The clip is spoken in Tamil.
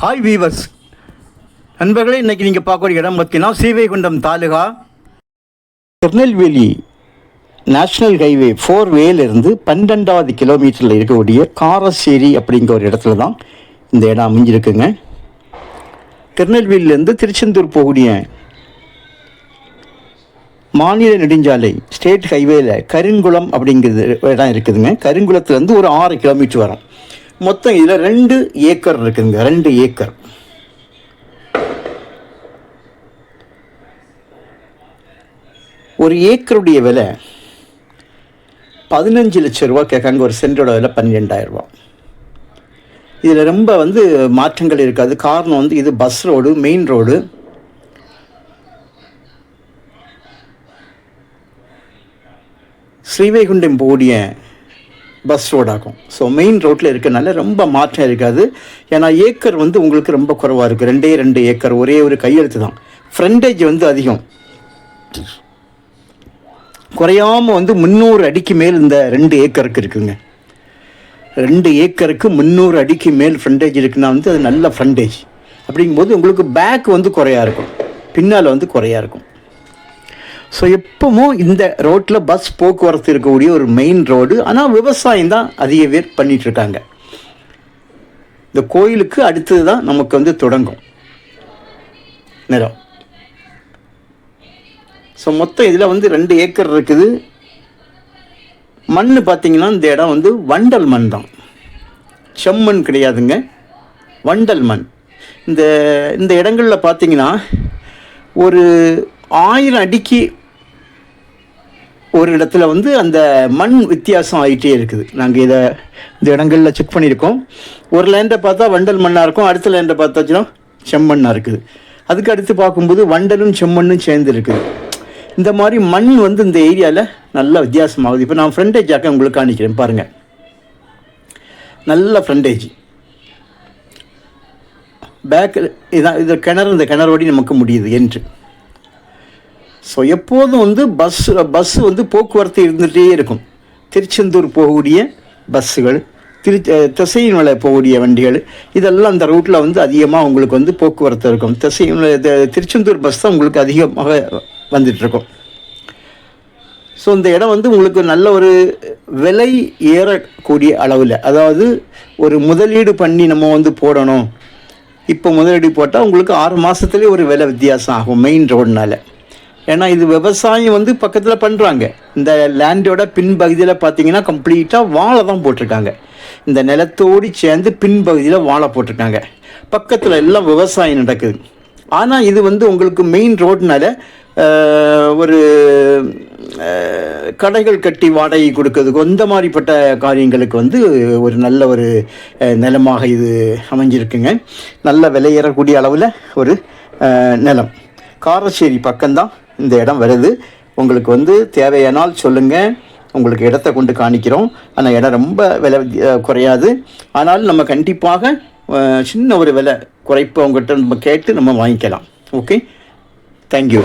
ஹாய் வீவர்ஸ் நண்பர்களே இன்றைக்கி நீங்கள் பார்க்கக்கூடிய இடம் பார்த்தீங்கன்னா Srivaikuntam taluka. Tirunelveli national highway four வேலிருந்து பன்னெண்டாவது கிலோமீட்டரில் இருக்கக்கூடிய காரசேரி அப்படிங்கிற ஒரு இடத்துல தான் இந்த இடம் அமைஞ்சிருக்குங்க. திருநெல்வேலியிலேருந்து திருச்செந்தூர் போகக்கூடிய மாநில நெடுஞ்சாலை ஸ்டேட் ஹைவேல கருங்குளம் அப்படிங்கிறது இடம் இருக்குதுங்க. கருங்குளத்துலேருந்து ஒரு ஆறு கிலோமீட்டர் வரும். மொத்தம் இதில் ரெண்டு ஏக்கர் இருக்குதுங்க ரெண்டு ஏக்கர். ஒரு ஏக்கருடைய விலை பதினஞ்சு லட்ச ரூபா கேட்காங்க ஒரு சென்டோட விலை பன்னிரெண்டாயிரம் ரூபா. இதில் ரொம்ப வந்து மாற்றங்கள் இருக்காது காரணம் வந்து இது bus road main road Srivaikuntam போடிய bus ரோடாகும் ஸோ மெயின் ரோட்டில் இருக்கனால ரொம்ப மாற்றம் இருக்காது. ஏன்னா ஏக்கர் வந்து உங்களுக்கு ரொம்ப குறைவாக இருக்குது ரெண்டே ரெண்டு ஏக்கர் ஒரே ஒரு கையெழுத்து தான். ஃப்ரண்டேஜ் வந்து அதிகம். குறையாமல் வந்து முந்நூறு அடிக்கு மேல் இந்த ரெண்டு ஏக்கருக்கு இருக்குங்க. ரெண்டு ஏக்கருக்கு முந்நூறு அடிக்கு மேல் ஃப்ரண்டேஜ் இருக்குன்னா வந்து அது நல்ல ஃப்ரண்டேஜ் அப்படிங்கும்போது உங்களுக்கு பேக் வந்து குறையாக இருக்கும். பின்னால் வந்து குறையா இருக்கும். ஸோ எப்பவும் இந்த ரோட்டில் பஸ் போக்குவரத்து இருக்கக்கூடிய ஒரு மெயின் ரோடு ஆனால் விவசாயம் தான் அதிக பேர் பண்ணிகிட்ருக்காங்க இந்த கோயிலுக்கு அடுத்தது தான் நமக்கு வந்து தொடங்கும். நிலம். ஸோ மொத்தம் இதில் வந்து ரெண்டு ஏக்கர் இருக்குது. மண் பார்த்தீங்கன்னா இந்த இடம் வந்து வண்டல் மண் தான். செம்மண் கிடையாதுங்க. வண்டல் மண். இந்த இந்த இடங்களில் பார்த்தீங்கன்னா ஒரு ஆயிரம் அடிக்கு ஒரு இடத்துல வந்து அந்த மண் வித்தியாசம் ஆகிட்டே இருக்குது. நாங்கள் இதை இந்த இடங்களில் செக் பண்ணியிருக்கோம். ஒரு லேண்டை பார்த்தா வண்டல் மண்ணாக இருக்கும். அடுத்த லேண்டை பார்த்தாச்சுன்னா செம்மண்ணாக இருக்குது. அதுக்கு அடுத்து பார்க்கும்போது வண்டலும் செம்மண்ணும் சேர்ந்து இருக்குது இந்த மாதிரி மண் வந்து இந்த ஏரியாவில் நல்ல வித்தியாசமாகுது. இப்போ நான் ஃப்ரண்டேஜாக்க உங்களுக்கு காணிக்கிறேன். பாருங்கள் நல்ல ஃப்ரண்டேஜ் பேக்கில் இதான் இது கிணறு இந்த கிணறு ஓடி நமக்கு முடியுது என்று. ஸோ எப்போதும் வந்து பஸ் பஸ் வந்து போக்குவரத்து இருந்துகிட்டே இருக்கும். திருச்செந்தூர் போகக்கூடிய பஸ்ஸுகள் திரு திசையின்மலை போகக்கூடிய வண்டிகள் இதெல்லாம் அந்த ரூட்டில் வந்து அதிகமாக உங்களுக்கு வந்து போக்குவரத்து இருக்கும். திசையின்மலை திருச்செந்தூர் பஸ் தான் உங்களுக்கு அதிகமாக வந்துட்டுருக்கும். ஸோ இந்த இடம் வந்து உங்களுக்கு நல்ல ஒரு விலை ஏறக்கூடிய அளவில் அதாவது ஒரு முதலீடு பண்ணி நம்ம வந்து போடணும். இப்போ முதலீடு போட்டால் உங்களுக்கு ஆறு மாதத்துலேயே ஒரு விலை வித்தியாசம் ஆகும் மெயின் ரோடுனால் ஏன்னா இது விவசாயம் வந்து பக்கத்தில் பண்ணுறாங்க இந்த லேண்டோட பின்பகுதியில் பார்த்தீங்கன்னா கம்ப்ளீட்டாக வாழை தான் போட்டிருக்காங்க. இந்த நிலத்தோடு சேர்ந்து பின்பகுதியில் வாழை போட்டிருக்காங்க. பக்கத்தில் எல்லாம் விவசாயம் நடக்குது. ஆனால் இது வந்து உங்களுக்கு மெயின் ரோட்னால ஒரு கடைகள் கட்டி வாடகை கொடுக்கறதுக்கு இந்த மாதிரிப்பட்ட காரியங்களுக்கு வந்து ஒரு நல்ல ஒரு நிலமாக இது அமைஞ்சிருக்குங்க. நல்ல விலையேறக்கூடிய அளவில் ஒரு நிலம். காரச்சேரி பக்கம்தான். இந்த இடம் வருது. உங்களுக்கு வந்து தேவையானால் சொல்லுங்கள் உங்களுக்கு இடத்த கொண்டு காணிக்கிறோம். ஆனால் இடம் ரொம்ப விலை குறையாது. ஆனால் நம்ம கண்டிப்பாக சின்ன ஒரு விலை குறைப்பு அவங்ககிட்ட நம்ம கேட்டு நம்ம வாங்கிக்கலாம். ஓகே? தேங்க்யூ